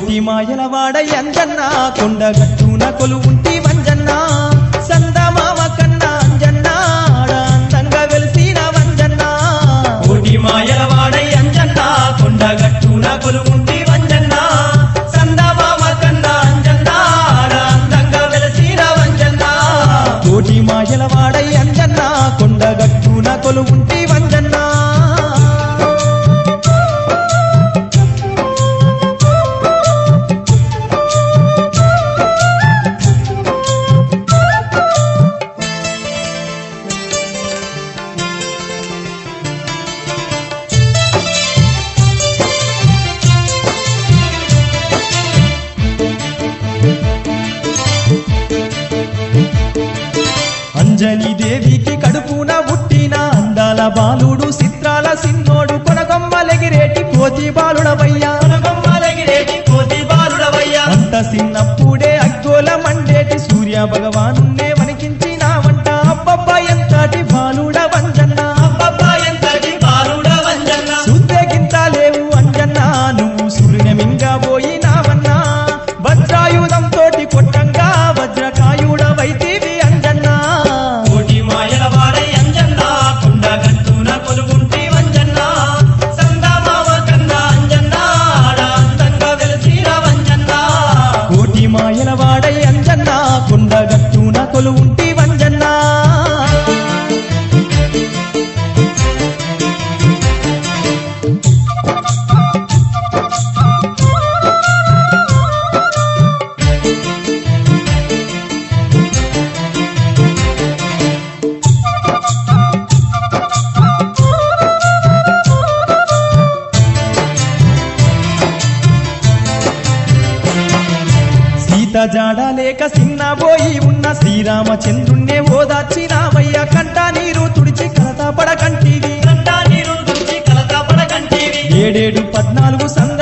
కోటి మాయల వాడ అంజన్న కొండగట్టున కొలువుంటి వంజన్న సందమామ అందాల బాలుడు చిత్రాల సిన్నోడు కొనగొమ్మలెగిరేటి కోతి బాలుడవయ్యా. కొనగొమ్మలగిరేటి కోతి బాలుడవయ్యా. అంత చిన్నప్పుడే అగ్గోల మండేటి సూర్య భగవానున్నే వణికించినావంట అబ్బబ్బా ఎంతటి బాలుడ వంజన్న అబ్బబ్బా ఎంతటి బాలుడ వంజన్న సుద్దెగింత లేవు అంజన్న. నువ్వు సూర్యమింగా పోయినావన్నా వజ్రాయుధం తోటి కొట్టంగా వజ్రకాయుడవైతీవి. సీత జాడ లేక సిన్నబోయి ఉన్న శ్రీరామచంద్రుణ్ణే ఓదార్చినావయ్య కంట నీరు తుడిచి కలత పడకంటివి. కంటా నీరు తుడిచి కలత పడకంటివి. ఏడేడు పద్నాలుగు సంద్రాలన్నీ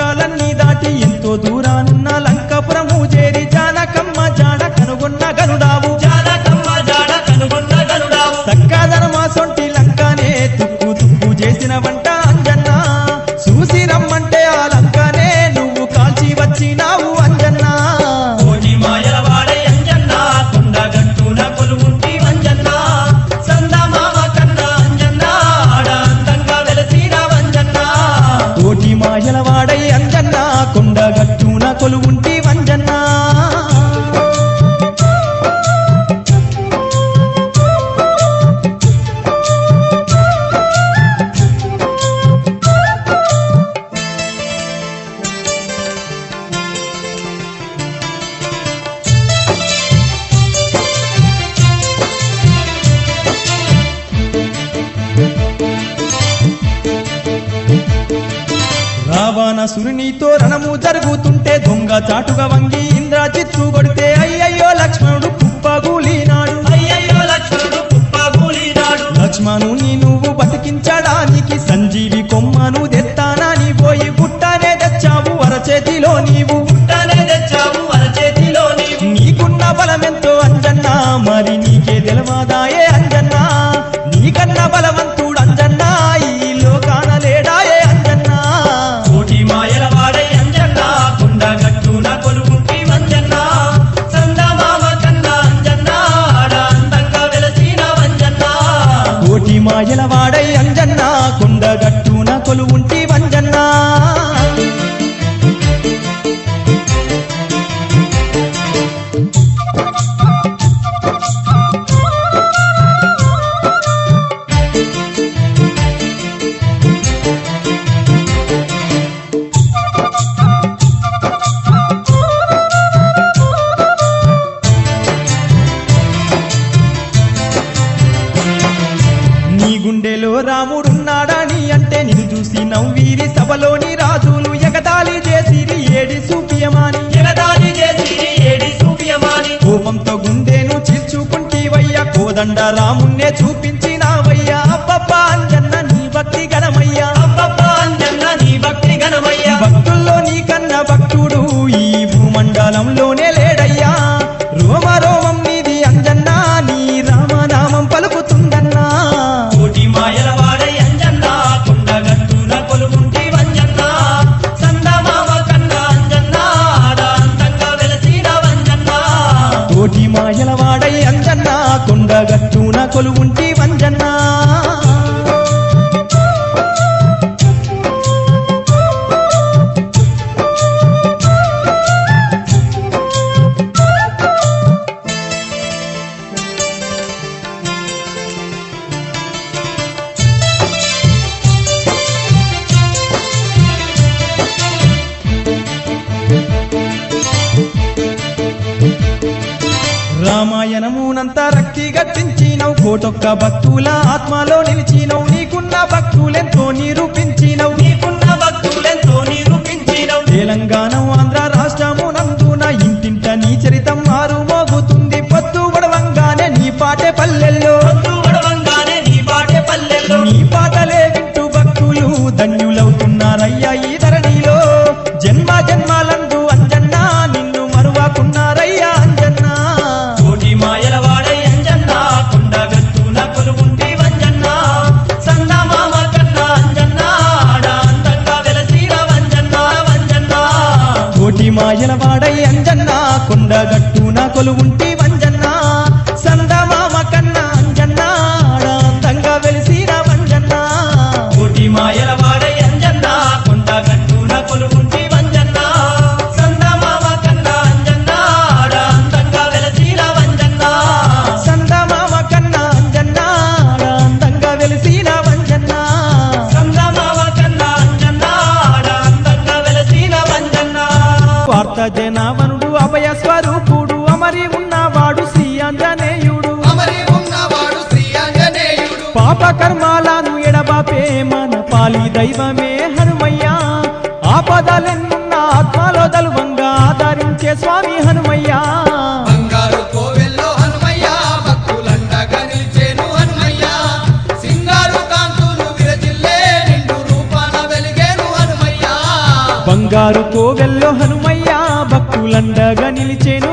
కోటి మాయల వాడై అంజన్న కొండగట్టున కొలువుంటి రావణసురునితో రణము జరుగుతుంటే దొంగ చాటుగా వంగి ఇంద్రజిత్తు కొడితే అయ్యయ్యో లక్ష్మణుడు కుప్పగూలినాడు. అయ్యయ్యో లక్ష్మణుడు కుప్పగూలినాడు. లక్ష్మణుని నవ్వీరి సభలోని రాజులు ఎగతాళి చేసిరి ఏడి సూపియమాని. జగదాది చేసి ఏడి సూపియమాని. కోపంతో గుండెను చీల్చుకుంటీవయ్యా కోదండ రామున్నే చూపించినావయ్యా కొలువుంటి వంజన్నా. రామాయణమునంతా రక్కి గట్టి ఓటొక్క భక్తుల ఆత్మలో నిలిచినవు నీకున్న భక్తి. మాయల వాడై అంజన్న కొండగట్టు నా కొలువుంటి వంజన్న సందమామ కన్నా అంజన్న అందంగా వెలిసిన వంజన్న. కోటి మాయల కర్మాలను ఎడబాపే మన పాలి దైవమే హనుమయ్యా. ఆపదలన్న ఆత్మలో దలువంగా ధరించే స్వామి హనుమయ్యా. బంగారు కోవెల్లో హనుమయ్యా భక్తులండగా నిలిచేను